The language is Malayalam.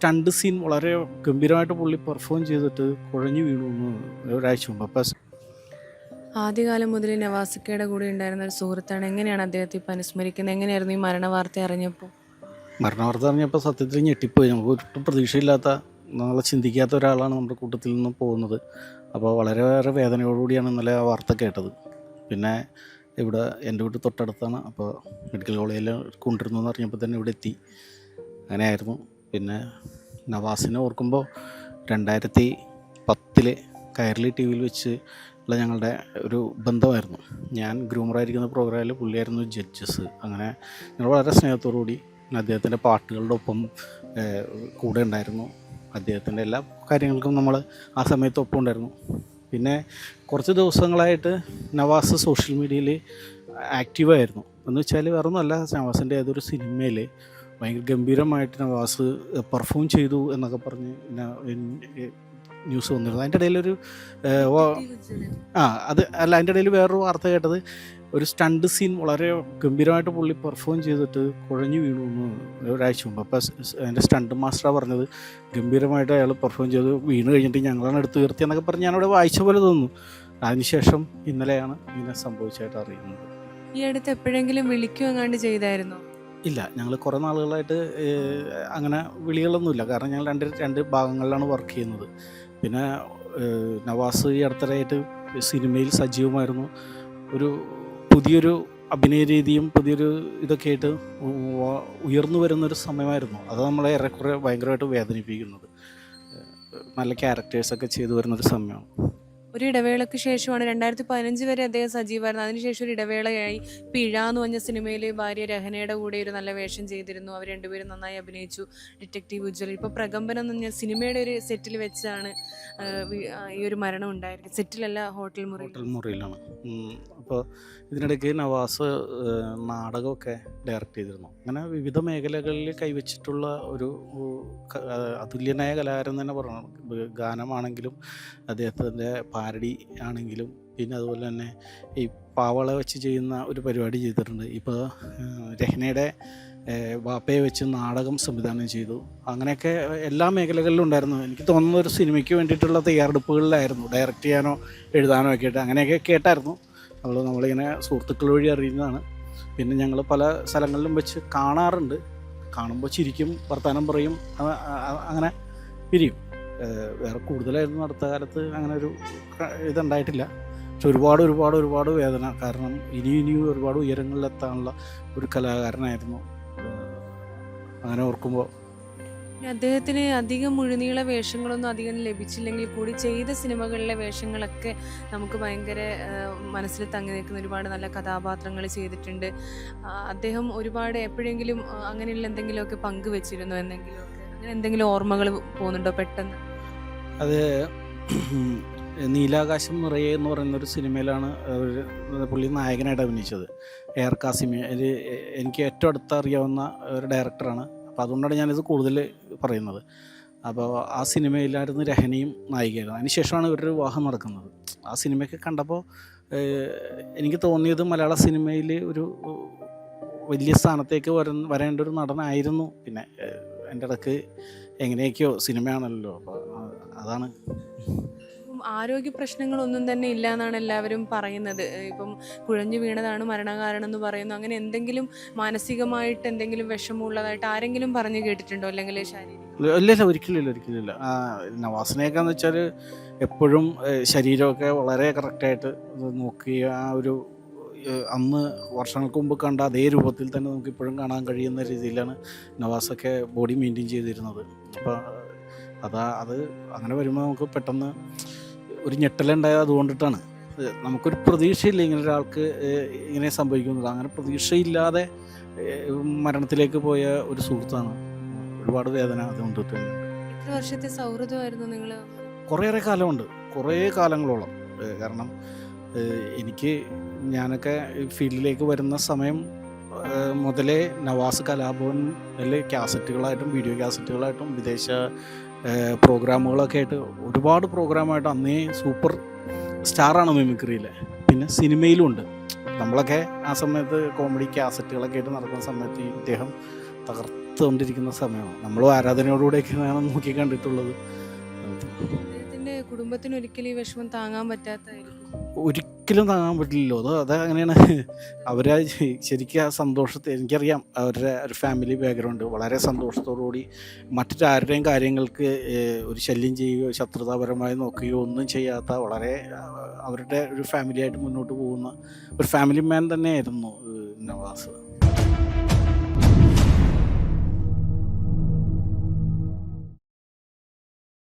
സ്റ്റണ്ട് സീൻ വളരെ ഗംഭീരമായിട്ട് പുള്ളി പെർഫോം ചെയ്തിട്ട് കുഴഞ്ഞു വീണു എന്ന് ഒരാഴ്ച മുമ്പ്. അപ്പം ആദ്യകാലം മുതൽ നവാസിക്കയുടെ കൂടെ ഉണ്ടായിരുന്ന ഒരു സുഹൃത്താണ്. എങ്ങനെയാണ് അദ്ദേഹത്തെ ഇപ്പം അനുസ്മരിക്കുന്നത്? എങ്ങനെയായിരുന്നു ഈ മരണ വാർത്ത അറിഞ്ഞപ്പോൾ മരണവാർത്ത അറിഞ്ഞപ്പോൾ സത്യത്തിൽ ഞെട്ടിപ്പോയി. നമുക്ക് ഒട്ടും പ്രതീക്ഷയില്ലാത്ത നമ്മളെ ചിന്തിക്കാത്ത ഒരാളാണ് നമ്മുടെ കൂട്ടത്തിൽ നിന്ന് പോകുന്നത്. അപ്പോൾ വളരെ വേറെ വേദനയോടുകൂടിയാണ് ഇന്നലെ ആ വാർത്ത കേട്ടത്. പിന്നെ ഇവിടെ എന്റെ വീട്ടിൽ തൊട്ടടുത്താണ്. അപ്പോൾ മെഡിക്കൽ കോളേജിൽ കൊണ്ടിരുന്നു എന്ന് അറിഞ്ഞപ്പോൾ തന്നെ ഇവിടെ എത്തി. അങ്ങനെയായിരുന്നു. പിന്നെ നവാസിനെ ഓർക്കുമ്പോൾ രണ്ടായിരത്തി പത്തിൽ കയർലി ടി വിയിൽ വെച്ച് ഉള്ള ഞങ്ങളുടെ ഒരു ബന്ധമായിരുന്നു. ഞാൻ ഗ്രൂമറായിരിക്കുന്ന പ്രോഗ്രാമിൽ പുള്ളിയായിരുന്നു ജഡ്ജസ്. അങ്ങനെ ഞങ്ങൾ വളരെ സ്നേഹത്തോടു കൂടി അദ്ദേഹത്തിന്റെ പാട്ടുകളുടെ ഒപ്പം കൂടെ ഉണ്ടായിരുന്നു. അദ്ദേഹത്തിന്റെ എല്ലാ കാര്യങ്ങൾക്കും നമ്മൾ ആ സമയത്ത് ഒപ്പം ഉണ്ടായിരുന്നു. പിന്നെ കുറച്ച് ദിവസങ്ങളായിട്ട് നവാസ് സോഷ്യൽ മീഡിയയിൽ ആക്റ്റീവായിരുന്നു. എന്ന് വെച്ചാൽ വേറൊന്നുമല്ല നവാസിന്റെ ഏതൊരു സിനിമയിൽ ഭയങ്കര ഗംഭീരമായിട്ട് നവാസ് പെർഫോം ചെയ്തു എന്നൊക്കെ പറഞ്ഞ് ന്യൂസ് വന്നിരുന്നു. അതിന്റെ ഇടയിലൊരു ആ അത് അല്ല അതിന്റെ ഇടയിൽ വേറൊരു വാർത്ത കേട്ടത് ഒരു സ്റ്റണ്ട് സീൻ വളരെ ഗംഭീരമായിട്ട് പുള്ളി പെർഫോം ചെയ്തിട്ട് കുഴഞ്ഞു വീണു എന്ന് ഒരാഴ്ച മുമ്പ്. അപ്പോൾ അതിന്റെ സ്റ്റണ്ട് മാസ്റ്ററാണ് പറഞ്ഞത് ഗംഭീരമായിട്ട് അയാൾ പെർഫോം ചെയ്ത് വീണ് കഴിഞ്ഞിട്ട് ഞങ്ങളാണ് എടുത്ത് ഉയർത്തി എന്നൊക്കെ പറഞ്ഞ് ഞാനവിടെ വായിച്ച പോലെ തോന്നുന്നു. അതിനുശേഷം ഇന്നലെയാണ് ഇങ്ങനെ സംഭവിച്ചായിട്ട് അറിയുന്നത്. ഈ അടുത്ത് എപ്പോഴെങ്കിലും വിളിക്കുകയും ചെയ്തായിരുന്നോ? ഇല്ല ഞങ്ങൾ കുറേ നാളുകളായിട്ട് അങ്ങനെ വിളികളൊന്നുമില്ല. കാരണം ഞങ്ങൾ രണ്ട് രണ്ട് ഭാഗങ്ങളിലാണ് വർക്ക് ചെയ്യുന്നത്. പിന്നെ നവാസ് ഈ അടുത്തിടെയായിട്ട് സിനിമയിൽ സജീവമായിരുന്നു. ഒരു പുതിയൊരു അഭിനയ രീതിയും പുതിയൊരു ഇതൊക്കെ ആയിട്ട് ഉയർന്നു വരുന്നൊരു സമയമായിരുന്നു. അത് നമ്മളെ ഏറെക്കുറെ ഭയങ്കരമായിട്ട് വേദനിപ്പിക്കുന്നത്. നല്ല ക്യാരക്ടേഴ്സൊക്കെ ചെയ്തു വരുന്നൊരു സമയമാണ്. ഒരു ഇടവേളയ്ക്ക് ശേഷമാണ് രണ്ടായിരത്തി പതിനഞ്ച് വരെ അദ്ദേഹം സജീവമായിരുന്നു അതിനുശേഷം ഒരു ഇടവേളയായി പിഴ എന്ന് പറഞ്ഞ സിനിമയിൽ ഭാര്യ രഹനയുടെ കൂടെ ഒരു നല്ല വേഷം ചെയ്തിരുന്നു. അവർ രണ്ടുപേരും നന്നായി അഭിനയിച്ചു. ഡിറ്റക്റ്റീവ് ഉജ്ജ്വൽ ഇപ്പോൾ പ്രകമ്പനം എന്ന് പറഞ്ഞ സിനിമയുടെ ഒരു സെറ്റിൽ വെച്ചാണ് ഈ ഒരു മരണം ഉണ്ടായിരിക്കുന്നത് സെറ്റിലല്ല ഹോട്ടൽ മുറി ഹോട്ടൽ മുറിയിലാണ്. അപ്പോൾ ഇതിനിടയ്ക്ക് നവാസ് നാടകമൊക്കെ ഡയറക്റ്റ് ചെയ്തിരുന്നു. അങ്ങനെ വിവിധ മേഖലകളിൽ കൈവച്ചിട്ടുള്ള ഒരു അതുല്യനായ കലാകാരൻ തന്നെ പറയണം ഗാനമാണെങ്കിലും അദ്ദേഹത്തിന്റെ പാരഡി ആണെങ്കിലും പിന്നെ അതുപോലെ തന്നെ ഈ പാവള വെച്ച് ചെയ്യുന്ന ഒരു പരിപാടി ചെയ്തിട്ടുണ്ട്. ഇപ്പോൾ രഹ്നയുടെ വാപ്പയെ വെച്ച് നാടകം സംവിധാനം ചെയ്തു. അങ്ങനെയൊക്കെ എല്ലാ മേഖലകളിലും ഉണ്ടായിരുന്നു. എനിക്ക് തോന്നുന്ന ഒരു സിനിമയ്ക്ക് വേണ്ടിയിട്ടുള്ള തയ്യാറെടുപ്പുകളിലായിരുന്നു. ഡയറക്റ്റ് ചെയ്യാനോ എഴുതാനോ ഒക്കെ ആയിട്ട്. അങ്ങനെയൊക്കെ കേട്ടായിരുന്നു. നമ്മൾ നമ്മളിങ്ങനെ സുഹൃത്തുക്കൾ വഴി അറിയുന്നതാണ്. പിന്നെ ഞങ്ങൾ പല സ്ഥലങ്ങളിലും വെച്ച് കാണാറുണ്ട്. കാണുമ്പോൾ ചിരിക്കും വർത്തമാനം പറയും അങ്ങനെ പിരിയും വേറെ കൂടുതലായിരുന്നു അടുത്ത കാലത്ത് അങ്ങനെ ഒരു ഇതുണ്ടായിട്ടില്ല. പക്ഷെ ഒരുപാട് ഒരുപാട് ഒരുപാട് വേദന. കാരണം ഇനിയും ഇനിയും ഒരുപാട് ഉയരങ്ങളിലെത്താനുള്ള ഒരു കലാകാരനായിരുന്നു. അങ്ങനെ ഓർക്കുമ്പോൾ അദ്ദേഹത്തിന് അധികം മുഴുനീള വേഷങ്ങളൊന്നും അധികം ലഭിച്ചില്ലെങ്കിൽ കൂടി ചെയ്ത സിനിമകളിലെ വേഷങ്ങളൊക്കെ നമുക്ക് ഭയങ്കര മനസ്സിൽ തങ്ങി നിൽക്കുന്ന ഒരുപാട് നല്ല കഥാപാത്രങ്ങൾ ചെയ്തിട്ടുണ്ട്. അദ്ദേഹം ഒരുപാട് എപ്പോഴെങ്കിലും അങ്ങനെയുള്ള എന്തെങ്കിലുമൊക്കെ പങ്കുവെച്ചിരുന്നു എന്തെങ്കിലുമൊക്കെ അങ്ങനെ എന്തെങ്കിലും ഓർമ്മകൾ പോകുന്നുണ്ടോ പെട്ടെന്ന്? അത് നീലാകാശം നിറയെ എന്ന് പറയുന്ന ഒരു സിനിമയിലാണ് പുള്ളി നായകനായിട്ട് അഭിനയിച്ചത്. എയർ കാസിമി. അതിൽ എനിക്ക് ഏറ്റവും അടുത്ത് അറിയാവുന്ന ഒരു ഡയറക്ടറാണ്. അപ്പോൾ അതുകൊണ്ടാണ് ഞാനിത് കൂടുതൽ പറയുന്നത്. അപ്പോൾ ആ സിനിമയിലായിരുന്നു രഹനയും നായികയായിരുന്നു അതിനുശേഷമാണ് ഇവരുടെ വിവാഹം നടക്കുന്നത്. ആ സിനിമയൊക്കെ കണ്ടപ്പോൾ എനിക്ക് തോന്നിയത് മലയാള സിനിമയിൽ ഒരു വലിയ സ്ഥാനത്തേക്ക് വര വരേണ്ട ഒരു നടനായിരുന്നു. പിന്നെ എന്റെ ഇടയ്ക്ക് എങ്ങനെയൊക്കെയോ സിനിമയാണല്ലോ. അപ്പോൾ അതാണ്. ആരോഗ്യ പ്രശ്നങ്ങളൊന്നും തന്നെ ഇല്ല എന്നാണ് എല്ലാവരും പറയുന്നത്. ഇപ്പം കുഴഞ്ഞു വീണതാണ് മരണകാരണം എന്ന് പറയുന്നു. അങ്ങനെ എന്തെങ്കിലും മാനസികമായിട്ട് എന്തെങ്കിലും വിഷമമുള്ളതായിട്ട് ആരെങ്കിലും പറഞ്ഞു കേട്ടിട്ടുണ്ടോ? അല്ലെങ്കിൽ ശാരീരിക ഇല്ല ഒരിക്കലില്ല ഒരിക്കലും ഇല്ല ഒരിക്കലും ഇല്ല ആ, നവാസിനെയൊക്കെ എന്ന് വെച്ചാൽ എപ്പോഴും ശരീരമൊക്കെ വളരെ കറക്റ്റായിട്ട് നോക്കി ആ ഒരു അന്ന് വർഷങ്ങൾക്ക് മുമ്പ് കണ്ട അതേ രൂപത്തിൽ തന്നെ നമുക്ക് ഇപ്പോഴും കാണാൻ കഴിയുന്ന രീതിയിലാണ് നവാസൊക്കെ ബോഡി മെയിന്റെയിൻ ചെയ്തിരുന്നത്. അപ്പോൾ അതാ അത് അങ്ങനെ വരുമ്പോൾ നമുക്ക് പെട്ടെന്ന് ഒരു ഞെട്ടലുണ്ടായത് അതുകൊണ്ടിട്ടാണ്. നമുക്കൊരു പ്രതീക്ഷയില്ല ഇങ്ങനെ ഒരാൾക്ക് ഇങ്ങനെ സംഭവിക്കുന്നത്. അങ്ങനെ പ്രതീക്ഷയില്ലാതെ മരണത്തിലേക്ക് പോയ ഒരു സുഹൃത്താണ്. ഒരുപാട് വേദന അതുകൊണ്ട് തന്നെ. വർഷത്തെ സൗഹൃദമായിരുന്നു നിങ്ങൾ കുറേയേറെ കാലമുണ്ട്. കുറേ കാലങ്ങളോളം. കാരണം എനിക്ക് ഞാനൊക്കെ ഫീൽഡിലേക്ക് വരുന്ന സമയം മുതലേ നവാസ് കലാഭവനിൽ കാസറ്റുകളായിട്ടും വീഡിയോ കാസറ്റുകളായിട്ടും വിദേശ പ്രോഗ്രാമുകളൊക്കെ ആയിട്ട് ഒരുപാട് പ്രോഗ്രാമായിട്ട് അന്നേ സൂപ്പർ സ്റ്റാറാണ് മിമിക്രിയിൽ പിന്നെ സിനിമയിലും ഉണ്ട്. നമ്മളൊക്കെ ആ സമയത്ത് കോമഡി കാസറ്റുകളൊക്കെ ആയിട്ട് നടക്കുന്ന സമയത്ത് ഇദ്ദേഹം തകർത്തുകൊണ്ടിരിക്കുന്ന സമയമാണ്. നമ്മളും ആരാധനയോടുകൂടെയൊക്കെയാണ് നോക്കി കണ്ടിട്ടുള്ളത്. കുടുംബത്തിന് ഒരിക്കലും ഈ വിഷമം താങ്ങാൻ പറ്റാത്ത ഒരിക്കലും താങ്ങാൻ പറ്റില്ലല്ലോ. അത് അത് അങ്ങനെയാണ്. അവരെ ശരിക്കും ആ സന്തോഷത്തെ എനിക്കറിയാം. അവരുടെ ഒരു ഫാമിലി ബാക്ക്ഗ്രൗണ്ട് വളരെ സന്തോഷത്തോടുകൂടി മറ്റൊരാരുടെയും കാര്യങ്ങൾക്ക് ഒരു ശല്യം ചെയ്യുകയോ ശത്രുതാപരമായി നോക്കുകയോ ഒന്നും ചെയ്യാത്ത വളരെ അവരുടെ ഒരു ഫാമിലിയായിട്ട് മുന്നോട്ട് പോകുന്ന ഒരു ഫാമിലി മാൻ തന്നെയായിരുന്നു നവാസ്.